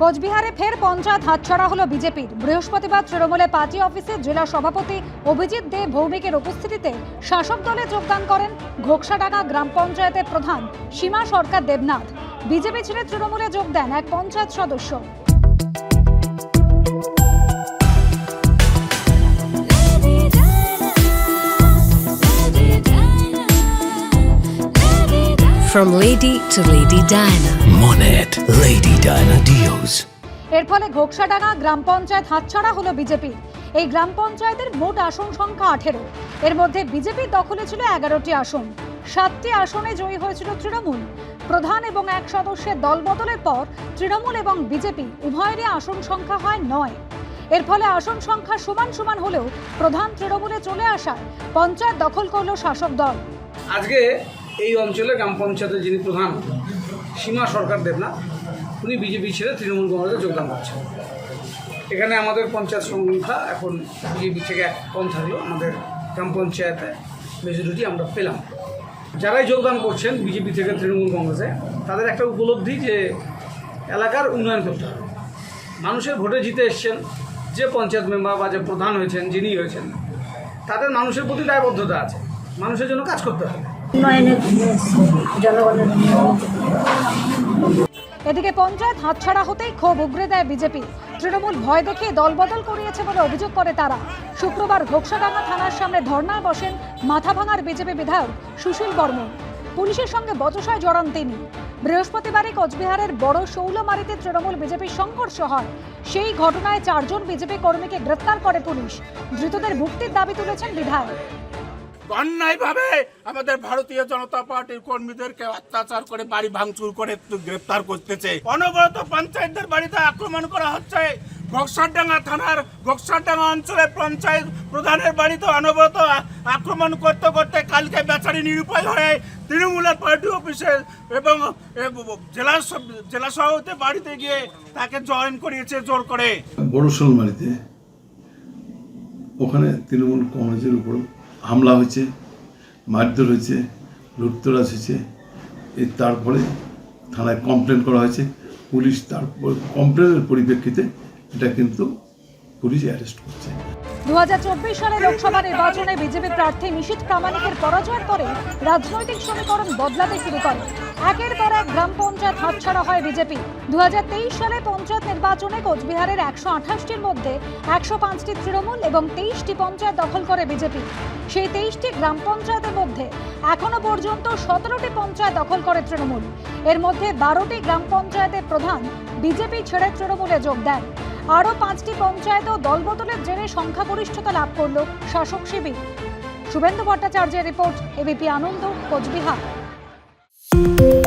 কোচবিহারে ফের পঞ্চায়েত হাতছাড়া হল বিজেপির। বৃহস্পতিবার তৃণমূলে পার্টি অফিসে জেলা সভাপতি অভিজিৎ দে ভৌমিকের উপস্থিতিতে শাসক দলে যোগদান করেন ঘোকসাডাঙ্গা গ্রাম পঞ্চায়েতের প্রধান সীমা সরকার দেবনাথ। বিজেপি ছেড়ে তৃণমূলে যোগ দেন এক পঞ্চায়েত সদস্য। From Lady to Lady Diana. Monet Lady Diana Deals. এর ফলে ঘোকসাডাঙ্গা গ্রাম পঞ্চায়েত হাতছাড়া হলো বিজেপি। এই গ্রাম পঞ্চায়েতের মোট আসন সংখ্যা আঠেরো। এর মধ্যে বিজেপির দখলে ছিল এগারোটি আসন। সাতটি আসনে জয়ী হয়েছিল তৃণমূল। প্রধান এবং এক সদস্যের দল বদলের পর তৃণমূল এবং বিজেপি উভয়েরই আসন সংখ্যা হয় নয়। এর ফলে আসন সংখ্যা সমান সমান হলেও প্রধান তৃণমূলে চলে আসায় পঞ্চায়েত দখল করল শাসক দল। আজকে এই অঞ্চলে গ্রাম পঞ্চায়েতের যিনি প্রধান সীমা সরকার দেবনাথ উনি বিজেপি ছেড়ে তৃণমূল কংগ্রেসে যোগদান করছেন। এখানে আমাদের পঞ্চায়েত সংখ্যা এখন বিজেপি থেকে এক কম থাকলেও আমাদের গ্রাম পঞ্চায়েতে মেজরিটি আমরা পেলাম। যারাই যোগদান করছেন বিজেপি থেকে তৃণমূল কংগ্রেসে, তাদের একটা উপলব্ধি যে এলাকার উন্নয়ন করতে হবে। মানুষের ভোটে জিতে এসছেন যে পঞ্চায়েত মেম্বার বা যে প্রধান হয়েছেন, যিনি হয়েছেন, তাদের মানুষের প্রতি দায়বদ্ধতা আছে। মানুষের জন্য কাজ করতে হবে। এদিকে পঞ্চায়েত হাতছাড়া হতেই ক্ষোভ উগরে দেয় বিজেপি। তৃণমূল ভয় দেখিয়ে দলবদল করিয়েছে বলে অভিযোগ করে তারা। শুক্রবার ঘোকসাডাঙ্গা থানার সামনে ধর্নায় বসেন মাথাভাঙার বিজেপি বিধায়ক সুশীল বর্মন। পুলিশের সঙ্গে বচসায় জড়ান তিনি। বৃহস্পতিবারে কোচবিহারের বড় শৌলমারিতে তৃণমূল বিজেপির সংঘর্ষ হয়। সেই ঘটনায় চারজন বিজেপি কর্মীকে গ্রেপ্তার করে পুলিশ। ধৃতদের মুক্তির দাবি তুলেছেন বিধায়ক। অন্যায়ভাবে আমাদের ভারতীয় জনতা পার্টির কর্মীদেরকে অত্যাচার করে বাড়ি ভাঙচুর করে গ্রেপ্তার করতেছে। অনবরত পঞ্চায়েতদের বাড়িতে আক্রমণ করা হচ্ছে। ঘোকসারডাঙ্গা থানার ঘোকসারডাঙ্গা অঞ্চলের পঞ্চায়েত প্রধানের বাড়িতে অনবরত আক্রমণ করতে করতে কালকে বেচারি নিরুপায় হয়ে তৃণমূলের পার্টি অফিসে এবং জেলা জেলা সভাপতি বাড়িতে গিয়ে তাকে জয়েন করিয়েছে জোর করে। বড় শোলমারিতে। ওখানে তৃণমূল কংগ্রেসের উপর হামলা হয়েছে, মারধর হয়েছে, লুটতরাজ হয়েছে। এ তারপরে থানায় কমপ্লেন করা হয়েছে। পুলিশ তারপর কমপ্লেনের পরিপ্রেক্ষিতে এটা কিন্তু পুলিশ অ্যারেস্ট করছে। দু হাজার চব্বিশ সালে লোকসভা নির্বাচনে বিজেপি প্রার্থী নিষিদ্ধ প্রামাণিকের পরাজয়ের পরে রাজনৈতিক সমীকরণ বদলাতে শুরু করে। একের পর এক গ্রাম পঞ্চায়েত হাতছাড়া হয় বিজেপি। দু হাজার তেইশ সালে পঞ্চায়েত নির্বাচনে কোচবিহারের একশো আঠাশটির মধ্যে একশো পাঁচটি তৃণমূল এবং তেইশটি পঞ্চায়েত দখল করে বিজেপি। সেই তেইশটি গ্রাম পঞ্চায়েতের মধ্যে এখনও পর্যন্ত সতেরোটি পঞ্চায়েত দখল করে তৃণমূল। এর মধ্যে বারোটি গ্রাম পঞ্চায়েতের প্রধান বিজেপি ছেড়ে তৃণমূলে যোগ দেন। আরও পাঁচটি পঞ্চায়েতও দলবদলের জেরে সংখ্যাগরিষ্ঠতা লাভ করল শাসক শিবির। শুভেন্দু ভট্টাচার্যের report ABP Ananda, Cooch Behar. Thank you